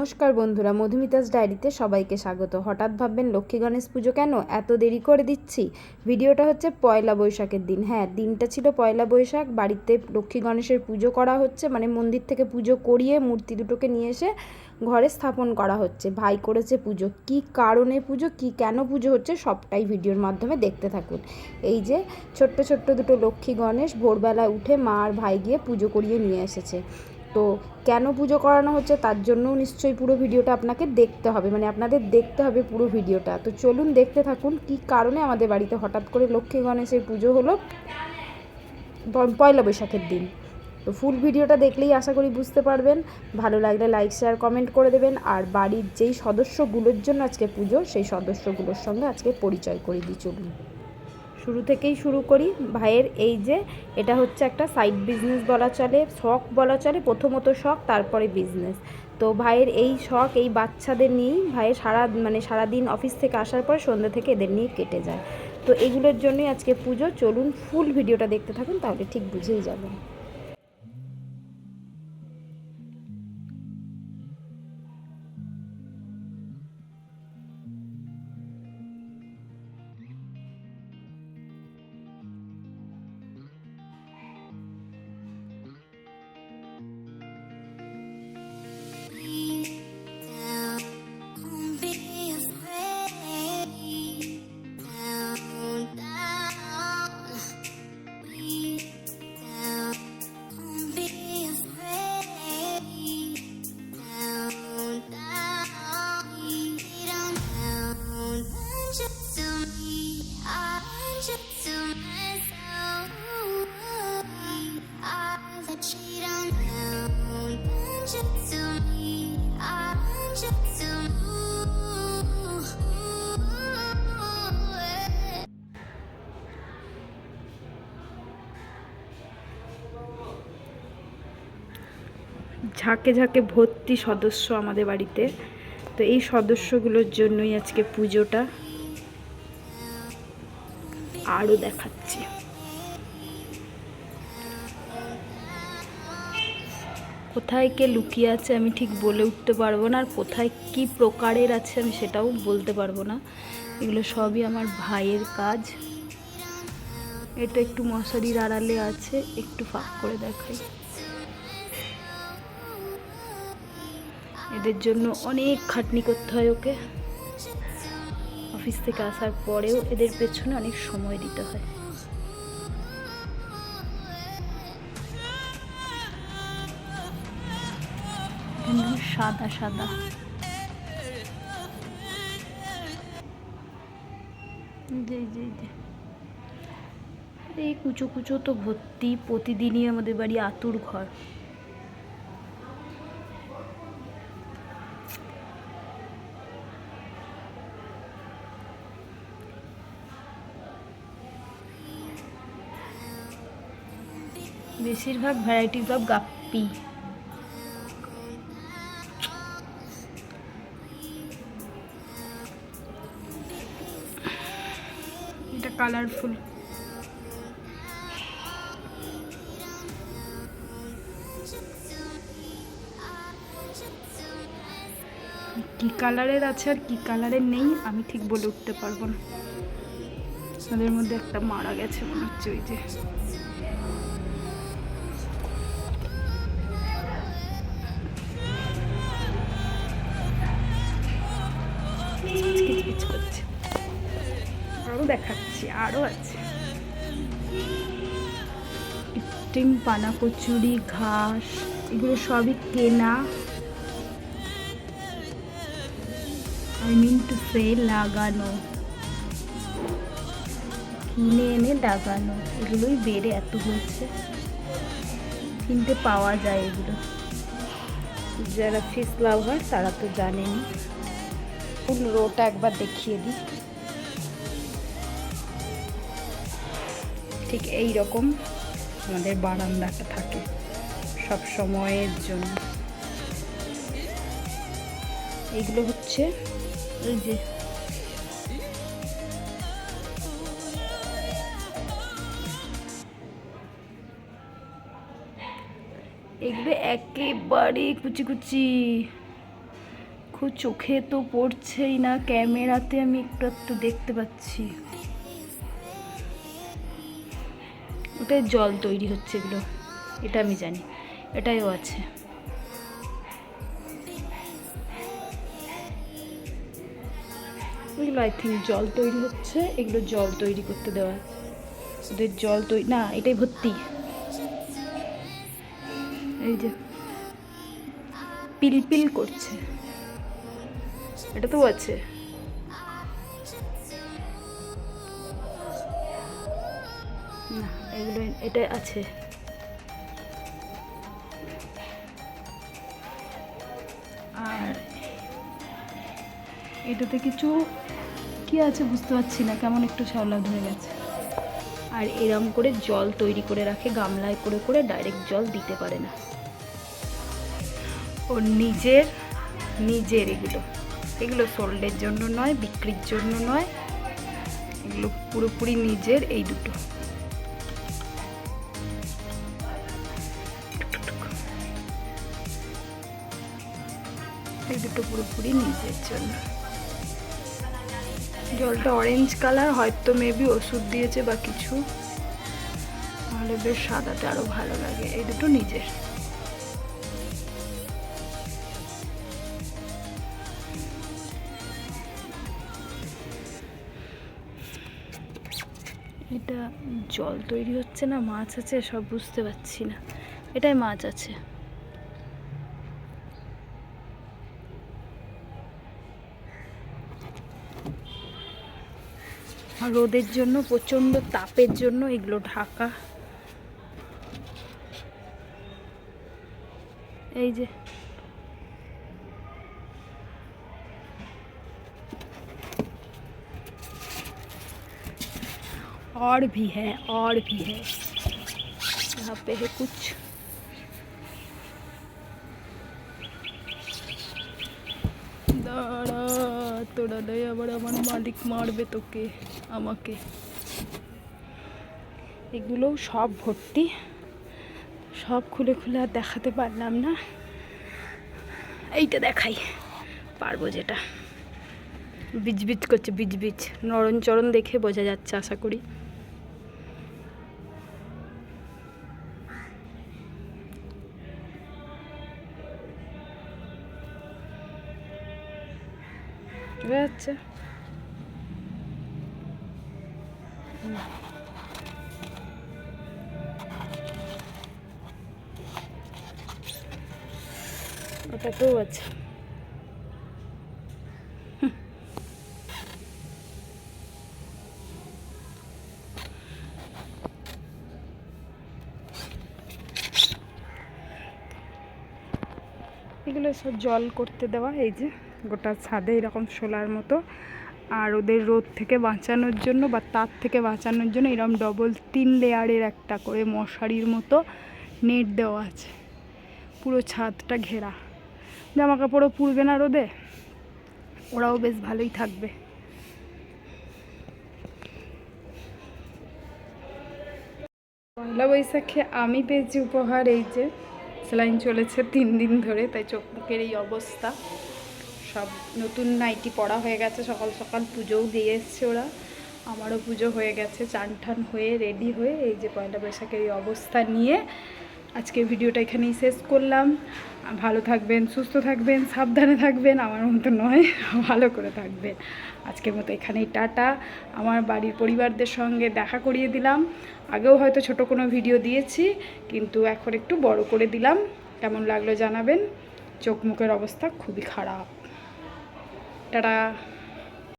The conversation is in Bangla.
নমস্কার বন্ধুরা, মধুমিতাস ডায়েরিতে সবাইকে স্বাগত। হঠাৎ ভাববেন, লক্ষ্মী গণেশ পুজো কেন? এত দেরি করে দিচ্ছি? ভিডিওটা হচ্ছে পয়লা বৈশাখের দিন। হ্যাঁ দিনটা ছিল পয়লা বৈশাখ। বাড়িতে লক্ষ্মী গণেশের পুজো করা হচ্ছে মানে মন্দির থেকে পুজো করিয়ে মূর্তি দুটোকে নিয়ে এসে ঘরে স্থাপন করা হচ্ছে। ভাই করেছে পুজো। কি কারণে পুজো, কি কেন পুজো হচ্ছে, সবটাই ভিডিওর মাধ্যমে দেখতে থাকুন। এই যে ছোট্ট ছোট্ট দুটো লক্ষ্মী গণেশ ভোরবেলা উঠে মা আর ভাই গিয়ে পুজো করিয়ে নিয়ে এসেছে। তো কেন পুজো করানো হচ্ছে তার জন্যও নিশ্চয়ই পুরো ভিডিওটা আপনাকে দেখতে হবে মানে আপনাদের দেখতে হবে পুরো ভিডিওটা। তো চলুন দেখতে থাকুন কি কারণে আমাদের বাড়িতে হঠাৎ করে লক্ষ্মী গণেশের পুজো হলো পয়লা বৈশাখের দিন। তো ফুল ভিডিওটা দেখলেই আশা করি বুঝতে পারবেন। ভালো লাগলে লাইক শেয়ার কমেন্ট করে দেবেন। আর বাড়ির যেই সদস্যগুলোর জন্য আজকে পুজো, সেই সদস্যগুলোর সঙ্গে আজকে পরিচয় করে দিই। চলুন। শুরু থেকেই শুরু করি। ভাইয়ের এই যে, এটা হচ্ছে একটা সাইড বিজনেস বলা চলে, শখ বলা চলে, প্রথমত শখ, তারপরে বিজনেস তো ভাইয়ের এই শখ, এই বাচ্চাদের নিয়েই ভাইয়ের সারা মানে সারাদিন অফিস থেকে আসার পর সন্ধ্যে থেকে এদের নিয়ে কেটে যায়। তো এগুলোর জন্যই আজকে পুজো। চলুন ফুল ভিডিওটা দেখতে থাকুন, তাহলে ঠিক বুঝেই যাবেন। ঝাঁকে ঝাঁকে ভর্তি সদস্য আমাদের বাড়িতে। তো এই সদস্যগুলোর জন্যই আজকে পুজোটা আরও দেখাচ্ছি। কোথায় কে লুকিয়ে আছে আমি ঠিক বলে উঠতে পারব না, আর কোথায় কি প্রকারের আছে আমি সেটাও বলতে পারব না। এগুলো সবই আমার ভাইয়ের কাজ। এটা একটু মশারির আড়ালে আছে, একটু ফাঁক করে দেখাই। এদের জন্য অনেক খাটনি করতে হয় ওকে। অফিস থেকে আসার পরেও এদের পেছনে অনেক সময় দিতে হয়। সাদা সাদা। জি জি জি এই কুচো কুচো তো ভর্তি। প্রতিদিনই আমাদের বাড়ি আতুর ঘর। বেশিরভাগ ভ্যারাইটিস অফ গাপ্পি। এটা কালারফুল কি কালারের আছে আর কি কালারের নেই, আমি ঠিক বলে উঠতে পারব না। ওদের মধ্যে একটা মারা গেছে মনে হচ্ছে ওই যে। আরও আছে। টিম পানা কচুরি ঘাস, এগুলো সবই কেনা। আই মিন টু সে লাগানো। কিনে এনে লাগানো এগুলোই বেড়ে এত হয়েছে। কিনতে পাওয়া যায় এগুলো। যারা ফিস লাভার, তারা তো জানেনি রোটা একবার দেখিয়ে দিই। ঠিক এই রকম আমাদের বারান্দাটা থাকে সব সময়ের জন্য। এইগুলো হচ্ছে এই যে। এগুলো একেবারে কুচি কুচি। খুব চোখে তো পড়ছেই না, ক্যামেরাতে আমি একটু একটু দেখতে পাচ্ছি। ওটাই জল তৈরি হচ্ছে এগুলো। এটা আমি জানি। এটাইও আছে। এগুলো আই থিঙ্ক জল তৈরি হচ্ছে। এগুলো জল তৈরি করতে দেওয়া। ওদের জল তৈরি না, এটাই ভর্তি। এই যে, পিলপিল করছে। এটা তো আছে। এগুলো এটা আছে। আর এটাতে কিছু কি আছে বুঝতে পারছি না, কেমন একটু শ্যাওলা ধরে গেছে। আর এরম করে জল তৈরি করে রাখে, গামলায় করে করে ডাইরেক্ট জল দিতে পারে না। ওর নিজের নিজের এগুলো। এগুলো সোল্ডের জন্য নয়, বিক্রির জন্য নয়। এগুলো পুরোপুরি নিজের, এই দুটো। এই দুটো পুরোপুরি নিজের জন্য। জলটা অরেঞ্জ কালার হয়তো মেবি ওষুধ দিয়েছে বা কিছু। নাহলে বেশ সাদাতে আরও ভালো লাগে, এই দুটো নিজের। এটা জল তৈরি হচ্ছে না, মাছ আছে, সব বুঝতে পারছি না। এটাই মাছ আছে। রোদের জন্য প্রচণ্ড তাপের জন্য এগুলো ঢাকা এই যে और भी है और भी है यहाँ पे है कुछ দাঁড়া তোরা দেয় আবার আমার মালিক মারবে তোকে, আমাকে। এগুলোও সব ভর্তি। সব খুলে খুলে আর দেখাতে পারলাম না। এইটা দেখাই। পারব যেটা। বিচ করছে বিচ নরণ চরণ দেখে বোঝা যাচ্ছে, আশা করি। যাচ্ছে। ওটাতেও আছে। এগুলো সব জল করতে দেওয়া এই যে। গোটা ছাদে এরকম শোলার মতো। আর ওদের রোদ থেকে বাঁচানোর জন্য বা তার থেকে বাঁচানোর জন্য এরকম ডবল তিন লেয়ারের একটা করে মশারির মতো নেট দেওয়া আছে। পুরো ছাদটা ঘেরা। জামা কাপড়ও পুড়বে না রোদে। ওরাও বেশ ভালোই থাকবে। পয়লা বৈশাখে আমি পেয়েছি উপহার, এই যে, সেলাইন চলেছে তিন দিন ধরে, তাই চোখ মুখের এই অবস্থা। সব নতুন নাইটি পড়া হয়ে গেছে, সকাল সকাল পুজোও দিয়ে এসছে ওরা। আমারও পুজো হয়ে গেছে চান টান হয়ে রেডি হয়ে, এই যে পয়লা বৈশাখের এই অবস্থা নিয়ে আজকে ভিডিওটা এখানেই শেষ করলাম। ভালো থাকবেন, সুস্থ থাকবেন, সাবধানে থাকবেন, আমার মতো নয়, ভালো করে থাকবেন। আজকের মতো এখানেই টাটা। আমার বাড়ির পরিবারদের সঙ্গে দেখা করিয়ে দিলাম। আগেও হয়তো ছোট কোনো ভিডিও দিয়েছি, কিন্তু এখন একটু বড় করে দিলাম। কেমন লাগল জানাবেন? চোখ মুখের অবস্থা খুবই খারাপ। টাটা